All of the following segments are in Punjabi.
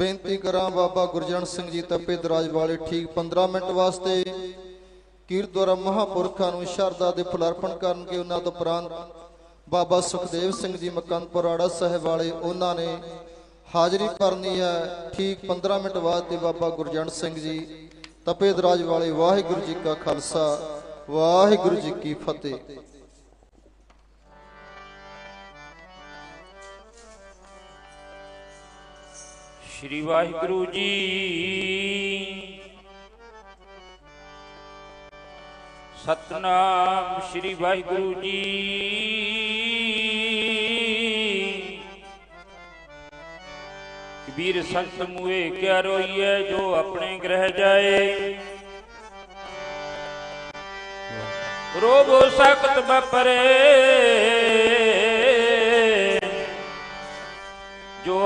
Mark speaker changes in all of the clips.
Speaker 1: ਬੇਨਤੀ ਕਰਾਂ ਬਾਬਾ ਗੁਰਜਨ ਸਿੰਘ ਜੀ ਤਪੇ ਦਰਾਜ ਵਾਲੇ ਠੀਕ 15 ਮਿੰਟ ਵਾਸਤੇ ਕੀਰਤਵਰ ਮਹਾਪੁਰਖਾਂ ਨੂੰ ਸ਼ਰਧਾ ਦੇ ਫੁੱਲ ਅਰਪਣ ਕਰਨ ਉਹਨਾਂ ਤੋਂ ਉਪਰੰਤ ਬਾਬਾ ਸੁਖਦੇਵ ਸਿੰਘ ਜੀ ਮਕੰਦਪੁਰ ਆੜਾ ਸਾਹਿਬ ਵਾਲੇ ਉਹਨਾਂ ਨੇ ਹਾਜ਼ਰੀ ਭਰਨੀ ਹੈ ਠੀਕ 15 ਮਿੰਟ ਬਾਅਦ ਤੇ ਬਾਬਾ ਗੁਰਜਨ ਸਿੰਘ ਜੀ ਤਪੇ ਦਰਾਜ ਵਾਲੇ ਵਾਹਿਗੁਰੂ ਜੀ ਕਾ ਖਾਲਸਾ, ਵਾਹਿਗੁਰੂ ਜੀ ਕੀ ਫਤਿਹ।
Speaker 2: ਸ਼੍ਰੀ ਵਾਹਿਗੁਰੂ ਜੀ। ਸਤਨਾਮ ਸ਼੍ਰੀ ਵਾਹਿਗੁਰੂ ਜੀ। ਕਬੀਰ ਸੰਤ ਮੂਏ ਕਿਆ ਰੋਈਏ ਜੋ ਆਪਣੇ ਗ੍ਰਹਿ ਜਾਏ। ਰੋਬੋ ਸਖਤ ਬਪਰੇ।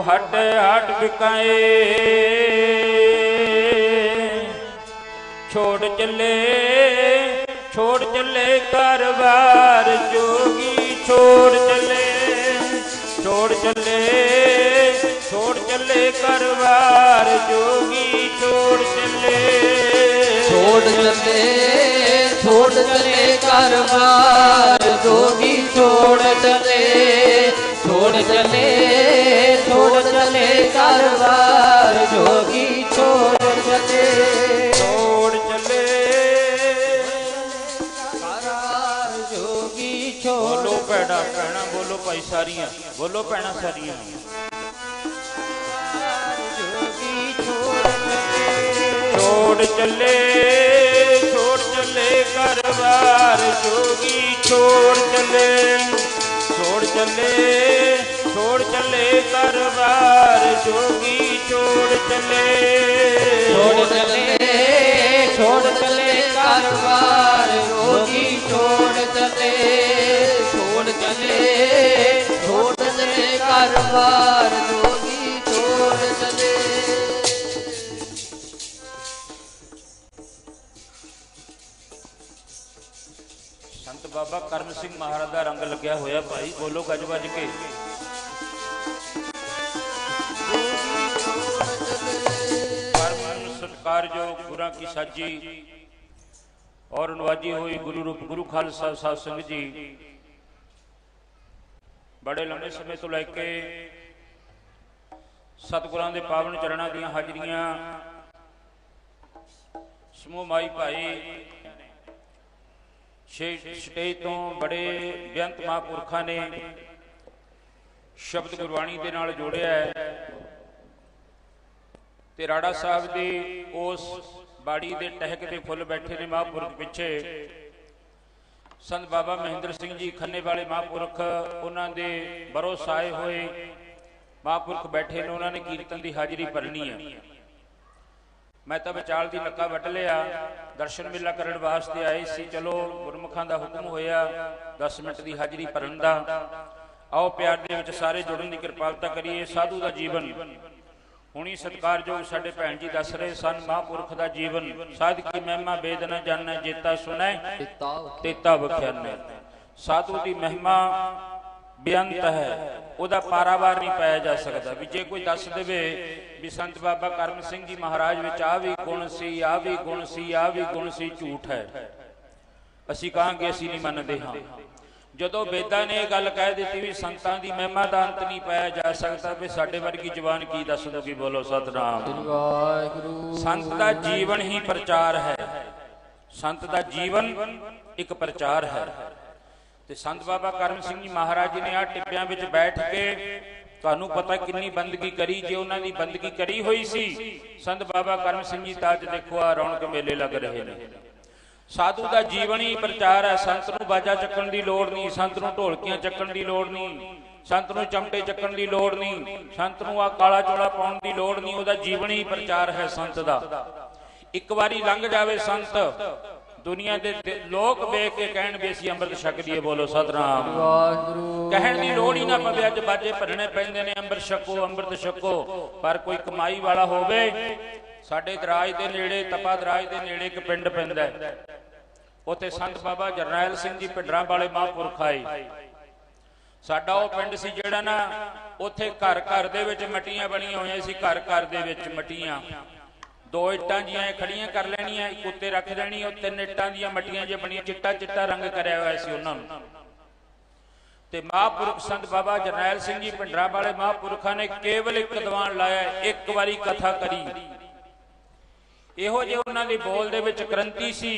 Speaker 2: ਹਟ ਹਟ ਵਿਕਾਏ ਛੋੜ ਚੱਲੇ ਛੋੜ ਚੱਲੇ ਘਰਵਾਰ ਜੋਗੀ, ਛੋੜ ਚੱਲੇ ਛੋੜ ਚੱਲੇ ਛੋੜ ਚੱਲੇ ਘਰਵਾਰ ਜੋਗੀ, ਛੋੜ ਚੱਲੇ।
Speaker 3: ਛੋੜ ਚੱਲੇ ਛੋੜ ਚੱਲੇ ਘਰਬਾਰ ਜੋਗੀ, ਛੋੜ ਚੱਲੇ ਛੋੜ ਚੱਲੇ
Speaker 2: ਬੋਲੋ ਭੈਣਾ ਭੈਣਾ ਬੋਲੋ ਭਾਈ ਸਾਰੀਆਂ, ਬੋਲੋ ਭੈਣਾ ਸਾਰੀਆਂ।
Speaker 3: ਛੋੜ ਚੱਲੇ
Speaker 2: ਛੋੜ ਚੱਲੇ ਛੋੜ ਜੋਗੀ ਛੋੜ ਚੱਲੇ ਛੋੜ ਚੱਲੇ ਛੋੜ ਚੱਲੇ ਘਰਵਾਰ, ਜੋਗੀ ਛੋੜ ਚੱਲੇ।
Speaker 3: ਛੋੜ ਚੱਲੇ ਛੋੜ ਚੱਲੇ ਘਰਬਾਰ ਜੋਗੀ ਛੋੜ ਚੱਲੇ। ਛੋੜ ਚੱਲੇ ਛੋੜ ਚੱਲੇ ਘਰਬਾਰ ਜੋਗੀ ਛੋੜ ਚੱਲੇ।
Speaker 2: ਸੰਤ ਬਾਬਾ ਕਰਮ ਸਿੰਘ ਮਹਾਰਾਜ ਦਾ ਰੰਗ ਲੱਗਿਆ ਹੋਇਆ ਭਾਈ, ਬੋਲੋ ਗੱਜ ਵੱਜ ਕੇ। ਪਰਮ ਸਤਕਾਰਯੋਗ ਗੁਰਾਂ ਕੀ ਸਾਜੀ। ਔਰ ਨਵਾਜੀ ਹੋਈ ਗੁਰੂ ਰੂਪ ਗੁਰੂ ਖਾਲਸਾ ਸਾਹਿਬ ਸਿੰਘ ਜੀ। ਬੜੇ ਲੰਮੇ ਸਮੇਂ ਤੋਂ ਲੈ ਕੇ ਸਤਿਗੁਰਾਂ ਦੇ ਪਾਵਨ ਚਰਨਾਂ ਦੀਆਂ ਹਾਜ਼ਰੀਆਂ ਸਮੂਹ ਮਾਈ ਭਾਈ ਛੇ ਸਟੇਜ ਤੋਂ ਬੜੇ ਬੇਅੰਤ ਮਹਾਂਪੁਰਖਾਂ ਨੇ ਸ਼ਬਦ ਗੁਰਬਾਣੀ ਦੇ ਨਾਲ ਜੋੜਿਆ ਹੈ ਤੇ ਰਾੜਾ ਸਾਹਿਬ ਦੀ ਉਸ ਬਾੜੀ ਦੇ ਟਹਿਕ ਤੇ ਫੁੱਲ ਬੈਠੇ ਨੇ ਮਹਾਂਪੁਰਖ ਪਿੱਛੇ ਸੰਤ ਬਾਬਾ ਮਹਿੰਦਰ ਸਿੰਘ ਜੀ ਖੰਨੇ ਵਾਲੇ ਮਹਾਂਪੁਰਖ, ਉਹਨਾਂ ਦੇ ਬਰੋਸ ਆਏ ਹੋਏ ਮਹਾਂਪੁਰਖ ਬੈਠੇ ਨੇ, ਉਹਨਾਂ ਨੇ ਕੀਰਤਨ ਦੀ ਹਾਜ਼ਰੀ ਭਰਨੀ ਹੈ ਮੈਂ ਤਾਂ ਵਿਚਾਲ ਦੀ ਨੱਕਾ ਵੱਟ ਲਿਆ, ਦਰਸ਼ਨ ਮੇਲਾ ਕਰਨ ਵਾਸਤੇ ਆਏ ਸੀ, ਚਲੋ ਗੁਰਮੁਖਾਂ ਦਾ ਹੁਕਮ ਹੋਇਆ 10 ਮਿੰਟ ਦੀ ਹਾਜ਼ਰੀ ਭਰਨ ਦਾ। ਆਓ ਪਿਆਰ ਦੇ ਵਿੱਚ ਸਾਰੇ ਜੁੜਨ ਦੀ ਕਿਰਪਾਲਤਾ ਕਰੀਏ, ਸਾਧੂ ਦਾ ਜੀਵਨ। ਹੁਣੀ ਸਤਕਾਰਯੋਗ ਸਾਡੇ ਭੈਣ ਜੀ ਦੱਸ ਰਹੇ ਸਨ, ਮਹਾਂਪੁਰਖ ਦਾ ਜੀਵਨ, ਸਾਧ ਮਹਿਮਾ ਵੇਦ ਜਾਣੈ, ਜੇਤਾ ਸੁਣੈ, ਤੇਤਾ ਬਖਿਆਨੇ ਸਾਧੂ ਦੀ ਮਹਿਮਾ ਬੇਅੰਤ ਹੈ, ਉਹਦਾ ਪਾਰਾਵਾਰ ਨਹੀਂ ਪਾਇਆ ਜਾ ਸਕਦਾ। ਵੀ ਜੇ ਕੋਈ ਦੱਸ ਦੇਵੇ ਵੀ ਸੰਤ ਬਾਬਾ ਕਰਮ ਸਿੰਘ ਜੀ ਮਹਾਰਾਜ ਵਿੱਚ ਆ ਵੀ ਗੁਣ ਸੀ ਆ ਵੀ ਗੁਣ ਸੀ ਆ ਵੀ ਗੁਣ ਸੀ, ਝੂਠ ਹੈ। ਅਸੀਂ ਕਹਾਂਗੇ, ਅਸੀਂ ਨਹੀਂ ਮੰਨਦੇ, ਹਾਂ। ਜਦੋਂ ਵੇਦਾਂ ਨੇ ਇਹ ਗੱਲ ਕਹਿ ਦਿੱਤੀ ਵੀ ਸੰਤਾਂ ਦੀ ਮਹਿਮਾ ਦਾ ਅੰਤ ਨਹੀਂ ਪਾਇਆ ਜਾ ਸਕਦਾ ਵੀ ਸਾਡੇ ਵਰਗੀ ਜ਼ੁਬਾਨ ਕੀ ਦੱਸ ਦੋਗੀ ਬੋਲੋ ਸਤਨਾਮ।
Speaker 3: ਵਾਹਿਗੁਰੂ।
Speaker 2: ਸੰਤ ਦਾ ਜੀਵਨ ਹੀ ਪ੍ਰਚਾਰ ਹੈ। ਸੰਤ ਦਾ ਜੀਵਨ ਇੱਕ ਪ੍ਰਚਾਰ ਹੈ। ਤੇ ਸੰਤ ਬਾਬਾ ਕਰਮ ਸਿੰਘ ਜੀ ਮਹਾਰਾਜ ਜੀ ਨੇ ਆ ਟਿੱਬਿਆਂ ਵਿੱਚ ਬੈਠ ਕੇ ਤੁਹਾਨੂੰ ਪਤਾ ਕਿੰਨੀ ਬੰਦਗੀ ਕਰੀ ਜੇ ਉਹਨਾਂ ਦੀ ਬੰਦਗੀ ਕਰੀ ਹੋਈ ਸੀ ਸੰਤ ਬਾਬਾ ਕਰਮ ਸਿੰਘ ਜੀ ਤਾਂ ਅੱਜ ਦੇਖੋ ਆ ਰੌਣਕ ਮੇਲੇ ਲੱਗ ਰਹੇ ਨੇ। ਸਾਧੂ ਦਾ ਜੀਵਨ ਹੀ ਪ੍ਰਚਾਰ ਹੈ। ਸੰਤ ਨੂੰ ਬਾਜਾ ਚੱਕਣ ਦੀ ਲੋੜ ਨਹੀਂ, ਸੰਤ ਨੂੰ ਢੋਲਕੀਆਂ ਚੱਕਣ ਦੀ ਲੋੜ ਨਹੀਂ, ਸੰਤ ਨੂੰ ਚਮਟੇ ਚੱਕਣ ਦੀ ਲੋੜ ਨਹੀਂ, ਸੰਤ ਨੂੰ ਆ ਕਾਲਾ ਚੋਲਾ ਪਾਉਣ ਦੀ ਲੋੜ ਨਹੀਂ, ਉਹਦਾ ਜੀਵਨ ਹੀ ਪ੍ਰਚਾਰ ਹੈ ਸੰਤ ਦਾ। ਇੱਕ ਵਾਰੀ ਲੰਘ ਜਾਵੇ ਸੰਤ ਦੁਨੀਆ ਦੇ ਲੋਕ ਵੇਖ ਕੇ ਕਹਿਣ ਵੀ ਅਸੀਂ ਅੰਮ੍ਰਿਤ ਛਕ ਲਈਏ ਬੋਲੋ ਸਤਨਾਮ।
Speaker 3: ਵਾਹਿਗੁਰੂ।
Speaker 2: ਕਹਿਣ ਦੀ ਲੋੜ ਹੀ ਨਾ ਪਵੇ ਅੱਜ ਬਾਜੇ ਭਰਨੇ ਪੈਂਦੇ ਨੇ ਅੰਮ੍ਰਿਤ ਛਕੋ ਅੰਮ੍ਰਿਤ ਛਕੋ। ਪਰ ਕੋਈ ਕਮਾਈ ਵਾਲਾ ਹੋਵੇ ਸਾਡੇ ਦਰਾਜ ਦੇ ਨੇੜੇ ਤਪਾ ਦਰਾਜ ਦੇ ਨੇੜੇ ਇੱਕ ਪਿੰਡ ਪੈਂਦਾ ਉੱਥੇ ਸੰਤ ਬਾਬਾ ਜਰਨੈਲ ਸਿੰਘ ਜੀ ਪਿੰਡਰਾਂ ਵਾਲੇ ਮਹਾਂਪੁਰਖ ਆਏ। ਸਾਡਾ ਉਹ ਪਿੰਡ ਸੀ ਜਿਹੜਾ ਨਾ ਉੱਥੇ ਘਰ ਘਰ ਦੇ ਵਿੱਚ ਮਟੀਆਂ ਬਣੀਆਂ ਹੋਈਆਂ ਸੀ ਘਰ ਘਰ ਦੇ ਵਿੱਚ ਮਟੀਆਂ। ਦੋ ਇੱਟਾਂ ਜੀਆਂ ਖੜੀਆਂ ਕਰ ਲੈਣੀਆਂ, ਇੱਕ ਉੱਤੇ ਰੱਖ ਦੇਣੀ, ਉਹ ਤਿੰਨ ਇੱਟਾਂ ਦੀਆਂ ਮਟੀਆਂ ਜੇ ਬਣੀਆਂ, ਚਿੱਟਾ ਚਿੱਟਾ ਰੰਗ ਕਰਿਆ ਹੋਇਆ ਸੀ ਉਹਨਾਂ ਨੂੰ। ਤੇ ਮਹਾਂਪੁਰਖ ਸੰਤ ਬਾਬਾ ਜਰਨੈਲ ਸਿੰਘ ਜੀ ਭਿੰਡਰਾਂ ਵਾਲੇ ਮਹਾਂਪੁਰਖਾਂ ਨੇ ਕੇਵਲ ਇੱਕ ਦੀਵਾਨ ਲਾਇਆ, ਇੱਕ ਵਾਰੀ ਕਥਾ ਕਰੀ। ਇਹੋ ਜਿਹੇ ਉਹਨਾਂ ਦੀ ਬੋਲ ਦੇ ਵਿੱਚ ਕ੍ਰਾਂਤੀ ਸੀ,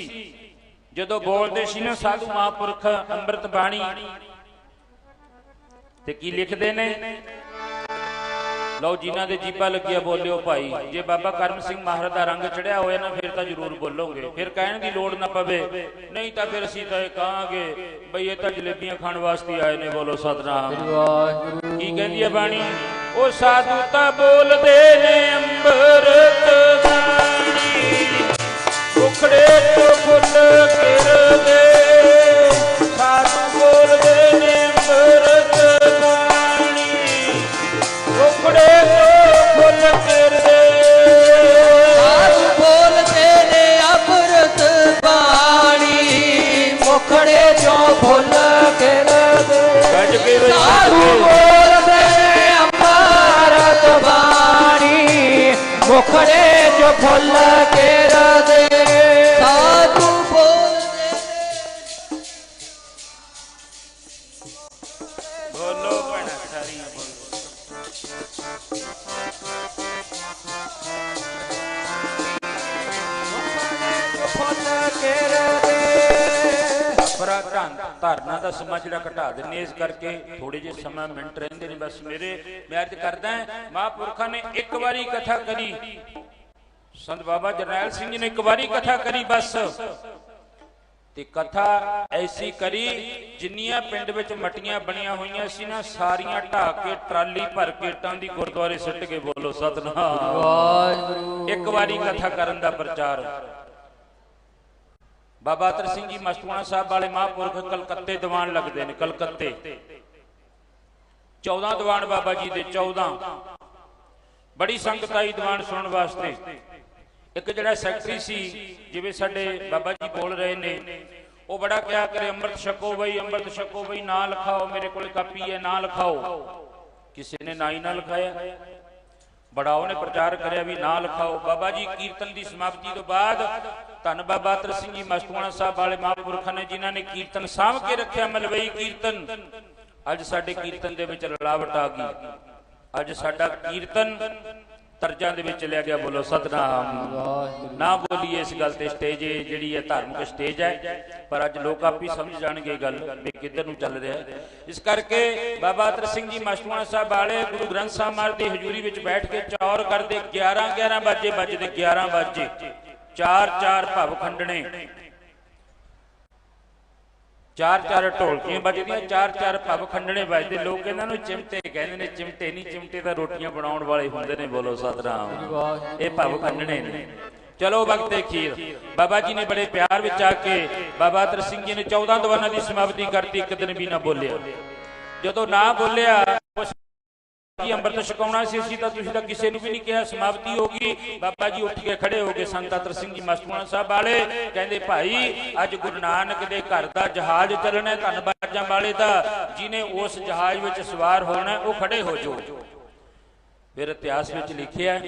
Speaker 2: ਜਦੋਂ ਬੋਲਦੇ ਸੀ ਨਾ ਸਾਧੂ ਮਹਾਂਪੁਰਖ ਅੰਮ੍ਰਿਤ ਬਾਣੀ, ਤੇ ਕੀ ਲਿਖਦੇ ਨੇ? ਲਓ ਜਿਨ੍ਹਾਂ ਦੇ ਜੀਪਾ ਲੱਗਿਆ ਬੋਲਿਓ ਭਾਈ। ਜੇ ਬਾਬਾ ਕਰਮ ਸਿੰਘ ਮਹਾਰਾਜ ਦਾ ਰੰਗ ਚੜਿਆ ਹੋਇਆ ਨਾ ਫਿਰ ਤਾਂ ਜ਼ਰੂਰ ਬੋਲੋਗੇ। ਫਿਰ ਕਹਿਣ ਦੀ ਲੋੜ ਨਾ ਪਵੇ। ਨਹੀਂ ਤਾਂ ਫਿਰ ਅਸੀਂ ਤਾਂ ਇਹ ਕਹਾਂਗੇ ਬਈ ਇਹ ਤਾਂ ਜਲੇਬੀਆਂ ਖਾਣ ਵਾਸਤੇ ਆਏ ਨੇ ਬੋਲੋ ਸਤਨਾਮ।
Speaker 3: ਵਾਹਿਗੁਰੂ।
Speaker 2: ਕੀ ਕਹਿੰਦੀ ਹੈ ਬਾਣੀ? ਉਹ ਸਾਧੂ ਤਾਂ ਬੋਲਦੇ ਨੇ ਅੰਮ੍ਰਿਤ ਬਾਣੀ। ਉਖੜੇ ਤੋਂ
Speaker 3: ਮੁਖੜੇ ਚੋਂ ਫੁੱਲ ਗਿਰਦੇ ਸਾਧੂ
Speaker 2: ਦਾ ਸਮਾਂ ਜਿਹੜਾ ਘਟਾ ਦਿੰਨੇ ਇਸ ਕਰਕੇ ਥੋੜੇ ਜਿਹੇ ਸਮਾਂ ਮਿੰਟ ਰਹਿੰਦੇ ਨੇ ਬਸ ਮੇਰੇ। ਮੈਂ ਅਰਜ਼ ਕਰਦਾ ਮਹਾਂਪੁਰਖਾਂ ਨੇ ਇੱਕ ਵਾਰੀ ਕਥਾ ਕਰੀ। ਸੰਤ ਬਾਬਾ ਜਰਨੈਲ ਸਿੰਘ ਜੀ ਨੇ ਇੱਕ ਵਾਰੀ ਕਥਾ ਕਰੀ ਬਸ। ਤੇ ਕਥਾ ਐਸੀ ਕਰੀ ਜਿੰਨੀਆਂ ਪਿੰਡ ਵਿੱਚ ਮਟੀਆਂ ਬਣੀਆਂ ਹੋਈਆਂ ਸੀ ਨਾ ਸਾਰੀਆਂ ਢਾ ਕੇ ਟਰਾਲੀ ਭਰ ਕੇ ਇੱਟਾਂ ਦੀ ਗੁਰਦੁਆਰੇ ਸਿੱਟ ਕੇ ਬੋਲੋ ਸਤਨਾਮ।
Speaker 3: ਵਾਹਿਗੁਰੂ।
Speaker 2: ਇੱਕ ਵਾਰੀ ਕਥਾ ਕਰਨ ਦਾ ਪ੍ਰਚਾਰ। ਬਾਬਾ ਅਤਰ ਸਿੰਘ ਜੀ ਮਸਤੂਆਣਾ ਸਾਹਿਬ ਵਾਲੇ ਮਹਾਂਪੁਰਖ ਕਲਕੱਤੇ ਦੀਵਾਨ ਲੱਗਦੇ ਨੇ, ਕਲਕੱਤੇ। 14 ਦੀਵਾਨ ਬਾਬਾ ਜੀ ਦੇ 14 ਬੜੀ ਸੰਗਤ ਆਈ ਦੀਵਾਨ ਸੁਣਨ ਵਾਸਤੇ। ਇੱਕ ਜਿਹੜਾ ਸੈਕਟਰੀ ਸੀ, ਜਿਵੇਂ ਸਾਡੇ ਬਾਬਾ ਜੀ ਬੋਲ ਰਹੇ ਨੇ, ਉਹ ਬੜਾ ਕਿਹਾ ਕਰੇ, ਅੰਮ੍ਰਿਤ ਛਕੋ ਬਈ, ਅੰਮ੍ਰਿਤ ਛਕੋ ਬਈ, ਨਾ ਲਿਖਾਓ, ਮੇਰੇ ਕੋਲ ਕਾਪੀ ਹੈ, ਨਾ ਲਿਖਾਓ। ਕਿਸੇ ਨੇ ਨਾ ਹੀ ਨਾ ਲਿਖਾਇਆ। ਬੜਾ ਉਹਨੇ ਪ੍ਰਚਾਰ ਕਰਿਆ ਵੀ ਨਾ ਲਿਖਾਓ। ਬਾਬਾ ਜੀ ਕੀਰਤਨ ਦੀ ਸਮਾਪਤੀ ਤੋਂ ਬਾਅਦ ਧੰਨ ਬਾਬਾ ਤਰ ਸਿੰਘ ਜੀ ਮਸਤੂਆਣਾ ਸਾਹਿਬ ਵਾਲੇ ਮਹਾਂਪੁਰਖਾਂ ਨੇ ਜਿਨ੍ਹਾਂ ਨੇ ਕੀਰਤਨ ਸਾਂਭ ਕੇ ਰੱਖਿਆ, ਮਲਵਈ ਕੀਰਤਨ। ਅੱਜ ਸਾਡੇ ਕੀਰਤਨ ਦੇ ਵਿੱਚ ਰਲਾਵਟ ਆ ਗਈ। ਅੱਜ ਸਾਡਾ ਕੀਰਤਨ ਤਰਜਾਂ ਦੇ ਵਿੱਚ ਲਿਆ ਗਿਆ। ਬੋਲੋ ਸਤਨਾਮ। ਨਾ ਬੋਲੀਏ ਇਸ ਗੱਲ ਤੇ ਸਟੇਜ ਜਿਹੜੀ ਹੈ ਧਾਰਮਿਕ ਸਟੇਜ ਹੈ। ਪਰ ਅੱਜ ਲੋਕ ਆਪ ਹੀ ਸਮਝ ਜਾਣਗੇ ਇਹ ਗੱਲ ਵੀ ਕਿੱਧਰ ਨੂੰ ਚੱਲ ਰਿਹਾ ਇਸ ਕਰਕੇ ਬਾਬਾ ਅਤਰ ਸਿੰਘ ਜੀ ਮਸਤੂਆਣਾ ਸਾਹਿਬ ਵਾਲੇ ਗੁਰੂ ਗ੍ਰੰਥ ਸਾਹਿਬ ਮਹਾਰਾਜ ਦੀ ਹਜ਼ੂਰੀ ਵਿੱਚ ਬੈਠ ਕੇ ਚੌਰ ਕਰਦੇ। 11 11 ਵਜੇ, ਵੱਜਦੇ 11 ਵਜੇ। ਚਾਰ ਚਾਰ ਭਵ ਖੰਡਣੇ। ਚਾਰ ਚਾਰ ਢੋਲਕੀਆਂ ਵੱਜਦੀਆਂ, ਚਾਰ ਚਾਰ ਭਵ ਖੰਡਣੇ ਵੱਜਦੇ। ਲੋਕ ਇਹਨਾਂ ਨੂੰ ਚਿਮਟੇ ਕਹਿੰਦੇ ਨੇ, ਚਿਮਟੇ ਨਹੀਂ, ਚਿਮਟੇ ਤਾਂ ਰੋਟੀਆਂ ਬਣਾਉਣ ਵਾਲੇ ਹੁੰਦੇ ਨੇ, ਬੋਲੋ ਸਤਨਾਮ। ਇਹ ਭਵ ਖੰਡਣੇ ਨੇ। ਚਲੋ ਵਕਤ ਖੀਰ ਬਾਬਾ ਜੀ ਨੇ ਬੜੇ ਪਿਆਰ ਵਿੱਚ ਆ ਕੇ ਬਾਬਾ ਤਰ ਸਿੰਘ ਜੀ ਨੇ 14 ਦੀਵਾਨਾਂ ਦੀ ਸਮਾਪਤੀ ਕਰਤੀ, ਇੱਕ ਦਿਨ ਵੀ ਨਾ ਬੋਲਿਆ। ਜਦੋਂ ਨਾ ਬੋਲਿਆ, ਉਸ ਕੀ ਅੰਮ੍ਰਿਤ ਛਕਾਉਣਾ ਸੀ ਅਸੀਂ ਤਾਂ ਤੁਸੀਂ ਤਾਂ ਕਿਸੇ ਨੂੰ ਵੀ ਨਹੀਂ ਕਿਹਾ, ਸਮਾਪਤੀ ਹੋ ਗਈ। ਬਾਬਾ ਜੀ ਉੱਠ ਕੇ ਖੜੇ ਹੋ ਗਏ ਸੰਤ ਅਤਰ ਸਿੰਘ ਜੀ ਮਸਤੂਆਣਾ ਸਾਹਿਬ ਵਾਲੇ। ਕਹਿੰਦੇ, ਭਾਈ, ਅੱਜ ਗੁਰੂ ਨਾਨਕ ਦੇ ਘਰ ਦਾ ਜਹਾਜ਼ ਚੱਲਣਾ ਹੈ ਧੰਨਵਾਜਾਂ ਵਾਲੇ ਦਾ। ਜਿਨੇ ਉਸ ਜਹਾਜ਼ ਵਿੱਚ ਸਵਾਰ ਹੋਣਾ ਉਹ ਖੜੇ ਹੋ ਜਾਓ। ਫਿਰ ਇਤਿਹਾਸ ਵਿੱਚ ਲਿਖਿਆ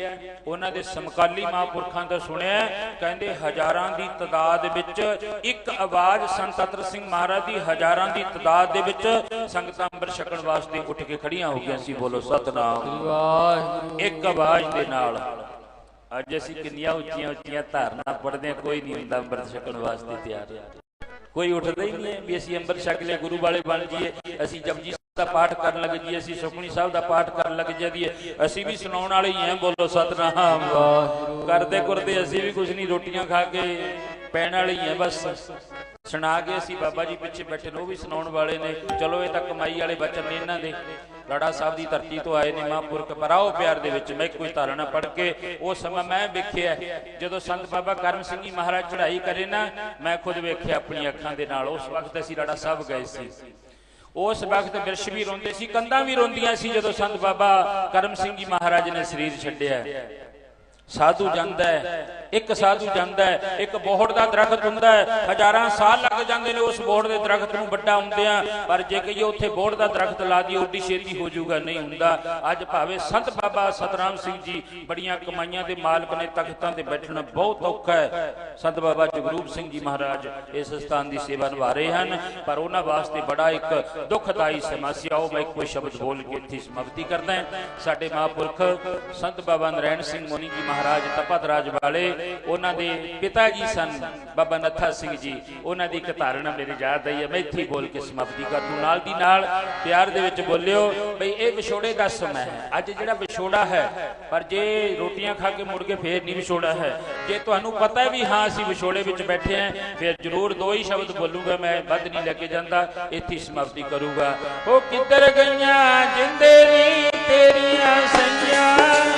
Speaker 2: ਉਹਨਾਂ ਦੇ ਸਮਕਾਲੀ ਮਹਾਂਪੁਰਖਾਂ ਤੋਂ ਸੁਣਿਆ ਕਹਿੰਦੇ ਹਜ਼ਾਰਾਂ ਦੀ ਤਦਾਦ ਵਿੱਚ ਇੱਕ ਆਵਾਜ਼ ਸੰਤ ਅਤਰ ਸਿੰਘ ਮਹਾਰਾਜ ਦੀ ਹਜ਼ਾਰਾਂ ਦੀ ਤਦਾਦ ਦੇ ਵਿੱਚ ਸੰਗਤਾਂ ਅੰਮ੍ਰਿਤ ਛਕਣ ਵਾਸਤੇ ਉੱਠ ਕੇ ਖੜੀਆਂ ਹੋ ਗਈਆਂ ਸੀ ਬੋਲੋ ਸਤਨਾਮ।
Speaker 3: ਵਾਹਿਗੁਰੂ।
Speaker 2: ਇੱਕ ਆਵਾਜ਼ ਦੇ ਨਾਲ। ਅੱਜ ਅਸੀਂ ਕਿੰਨੀਆਂ ਉੱਚੀਆਂ ਉੱਚੀਆਂ ਧਾਰਨਾ ਪੜਦੇ ਕੋਈ ਨਹੀਂ ਹੁੰਦਾ ਅੰਮ੍ਰਿਤ ਛਕਣ ਵਾਸਤੇ ਤਿਆਰ। ਕੋਈ ਉੱਠਦਾ ਹੀ ਨਹੀਂ ਹੈ ਵੀ ਅਸੀਂ ਅੰਮ੍ਰਿਤ ਛਕ ਲਿਆ, ਗੁਰੂ ਵਾਲੇ ਬਣ ਜਾਈਏ, ਅਸੀਂ ਜਪਜੀ ਦਾ ਪਾਠ ਕਰਨ ਲੱਗ ਜਾਈਏ, ਅਸੀਂ ਸੁਖਮਨੀ ਸਾਹਿਬ ਦਾ ਪਾਠ ਕਰਨ ਲੱਗ ਜਾਈਏ, ਅਸੀਂ ਵੀ ਸੁਣਾਉਣ ਵਾਲੇ ਹੀ ਹਾਂ, ਬੋਲੋ ਸਤਨਾਮ। ਕਰਦੇ ਕਰਦੇ ਅਸੀਂ ਵੀ ਕੁਝ ਨਹੀਂ, ਰੋਟੀਆਂ ਖਾ ਕੇ ਪੈਣ ਵਾਲੇ ਹੀ ਹਾਂ, ਬਸ। ਸੁਣਾ ਕੇ ਅਸੀਂ ਬਾਬਾ ਜੀ ਪਿੱਛੇ ਬੈਠੇ ਨੇ, ਉਹ ਵੀ ਸੁਣਾਉਣ ਵਾਲੇ ਨੇ। ਚਲੋ, ਇਹ ਤਾਂ ਕਮਾਈ ਵਾਲੇ ਬਚਨ ਨੇ ਇਹਨਾਂ ਦੇ। ਲਾੜਾ ਸਾਹਿਬ ਦੀ ਧਰਤੀ ਤੋਂ ਆਏ ਨੇ ਮਹਾਂਪੁਰਖ, ਪਰ ਪਿਆਰ ਦੇ ਵਿੱਚ ਮੈਂ ਕੋਈ ਧਾਰਨਾ ਪੜ ਕੇ ਉਹ ਸਮਾਂ ਮੈਂ ਵੇਖਿਆ ਜਦੋਂ ਸੰਤ ਬਾਬਾ ਕਰਮ ਸਿੰਘ ਜੀ ਮਹਾਰਾਜ ਚੜ੍ਹਾਈ ਕਰੇ ਨਾ, ਮੈਂ ਖੁਦ ਵੇਖਿਆ ਆਪਣੀਆਂ ਅੱਖਾਂ ਦੇ ਨਾਲ। ਉਸ ਵਕਤ ਅਸੀਂ ਲਾੜਾ ਸਾਹਿਬ ਗਏ ਸੀ। ਉਸ ਵਕਤ ਬਿਰਸ਼ ਵੀ ਰੋਂਦੇ ਸੀ, ਕੰਧਾਂ ਵੀ ਰੋਂਦੀਆਂ ਸੀ ਜਦੋਂ ਸੰਤ ਬਾਬਾ ਕਰਮ ਸਿੰਘ ਜੀ ਮਹਾਰਾਜ ਨੇ ਸਰੀਰ ਛੱਡਿਆ। ਸਾਧੂ ਜਾਂਦਾ ਹੈ, ਇੱਕ ਸਾਧੂ ਜਾਂਦਾ ਹੈ, ਇੱਕ ਬੋਹੜ ਦਾ ਦਰਖਤ ਹੁੰਦਾ ਹੈ। ਹਜ਼ਾਰਾਂ ਸਾਲ ਲੱਗ ਜਾਂਦੇ ਨੇ ਉਸ ਬੋਹੜ ਦੇ ਦਰਖਤ ਨੂੰ ਵੱਡਾ ਹੁੰਦਿਆਂ, ਪਰ ਜੇ ਕਹੀਏ ਉੱਥੇ ਬੋਹੜ ਦਾ ਦਰਖਤ ਲਾ ਦੀ ਓਡੀ ਛੇਤੀ ਹੋ ਜਾਊਗਾ, ਨਹੀਂ ਹੁੰਦਾ। ਅੱਜ ਭਾਵੇਂ ਸੰਤ ਬਾਬਾ ਸਤਨਾਮ ਸਿੰਘ ਜੀ ਬੜੀਆਂ ਕਮਾਈਆਂ ਦੇ ਮਾਲਕ ਨੇ, ਤਖਤਾਂ ਤੇ ਬੈਠਣਾ ਬਹੁਤ ਔਖਾ ਹੈ। ਸੰਤ ਬਾਬਾ ਜਗਰੂਪ ਸਿੰਘ ਜੀ ਮਹਾਰਾਜ ਇਸ ਸਥਾਨ ਦੀ ਸੇਵਾ ਨਿਭਾ ਰਹੇ ਹਨ, ਪਰ ਉਹਨਾਂ ਵਾਸਤੇ ਬੜਾ ਇੱਕ ਦੁਖਦਾਈ ਸਮੱਸਿਆ ਉਹ ਮੈਂ ਕੋਈ ਸ਼ਬਦ ਬੋਲ ਕੇ ਇੱਥੇ ਸਮਾਪਤੀ ਕਰਦਾ ਹਾਂ। ਸਾਡੇ ਮਹਾਂਪੁਰਖ ਸੰਤ ਬਾਬਾ ਨਰੈਣ ਸਿੰਘ ਮੋਨੀ ਜੀ ਮਹਾਰਾਜ ਤਪਤਰਾਜ ਵਾਲੇ, ਉਹਨਾਂ ਦੇ ਪਿਤਾ ਜੀ ਸਨ, ਬਾਬਾ ਨੱਥਾ ਸਿੰਘ ਜੀ। ਉਹਨਾਂ ਦੀ ਇੱਕ ਮੇਰੇ ਯਾਦ ਆਈ ਹੈ, ਮੈਂ ਇੱਥੇ ਬੋਲ ਕੇ ਸਮਾਪਤੀ ਕਰ ਦੂੰ ਨਾਲ ਦੀ ਨਾਲ ਪਿਆਰ ਦੇ ਵਿੱਚ ਬੋਲਿਓ, ਬਈ ਇਹ ਵਿਛੋੜੇ ਦਾ ਸਮਾਂ ਹੈ। ਅੱਜ ਜਿਹੜਾ ਵਿਛੋੜਾ ਹੈ, ਪਰ ਜੇ ਰੋਟੀਆਂ ਖਾ ਕੇ ਮੁੜ ਕੇ ਫੇਰ ਨਹੀਂ ਵਿਛੋੜਾ ਹੈ। ਜੇ ਤੁਹਾਨੂੰ ਪਤਾ ਹੈ ਵੀ ਹਾਂ, ਅਸੀਂ ਵਿਛੋੜੇ ਵਿੱਚ ਬੈਠੇ ਹਾਂ, ਫਿਰ ਜ਼ਰੂਰ ਦੋ ਹੀ ਸ਼ਬਦ ਬੋਲੂਗਾ, ਮੈਂ ਵੱਧ ਨਹੀਂ ਲੈ ਕੇ ਜਾਂਦਾ, ਇੱਥੇ ਸਮਾਪਤੀ ਕਰੂਗਾ। ਉਹ ਕਿੱਧਰ ਗਈਆਂ ਜਿੰਦੇ ਨੀ ਤੇਰੀਆਂ ਸਈਆਂ?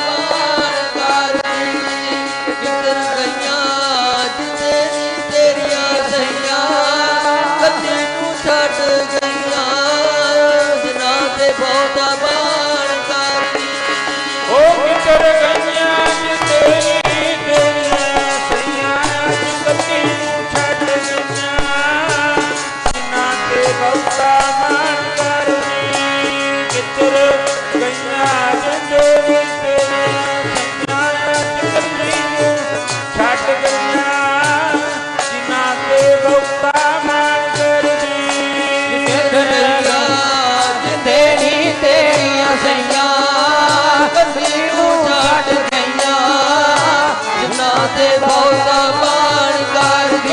Speaker 2: ਤੇ ਬਹੁਤਾ ਮਾਣ ਕਰਦੀ।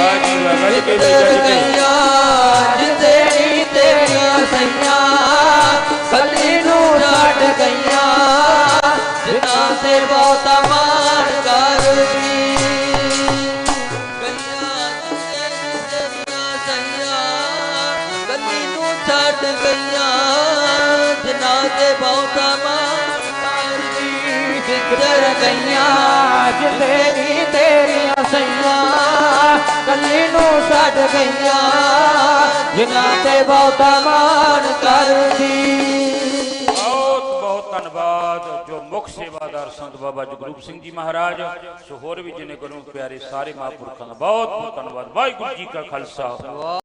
Speaker 2: ਜੀ
Speaker 3: ਨੀ ਤੇਰੀਆਂ ਸਈਆਂ ਕੱਲੀ ਨੂੰ ਛੱਡ ਗਈਆਂ। ਜਿਨ੍ਹਾਂ ਤੇ ਬਹੁਤਾ ਮਾਣ ਕਰਦੀ ਗਈਆਂ ਜਿੰਦੇ ਨੀ ਤੇਰੀਆਂ ਸਈਆਂ। ਕੱਲੀ ਨੂੰ ਛੱਡ ਗਈਆਂ, ਜਿਨ੍ਹਾਂ ਤੇ ਬਹੁਤਾ ਮਾਣ ਕਰਦੀ।
Speaker 2: ਬਹੁਤ ਬਹੁਤ ਧੰਨਵਾਦ, ਜੋ ਮੁੱਖ ਸੇਵਾਦਾਰ ਸੰਤ ਬਾਬਾ ਜਗਰੂਪ ਸਿੰਘ ਜੀ ਮਹਾਰਾਜ, ਸੋ ਹੋਰ ਵੀ ਜਿਨੇ ਗੁਰੂ ਪਿਆਰੇ ਸਾਰੇ ਮਹਾਂਪੁਰਖਾਂ ਦਾ ਬਹੁਤ ਬਹੁਤ ਧੰਨਵਾਦ। ਵਾਹਿਗੁਰੂ ਜੀ ਕਾ ਖਾਲਸਾ।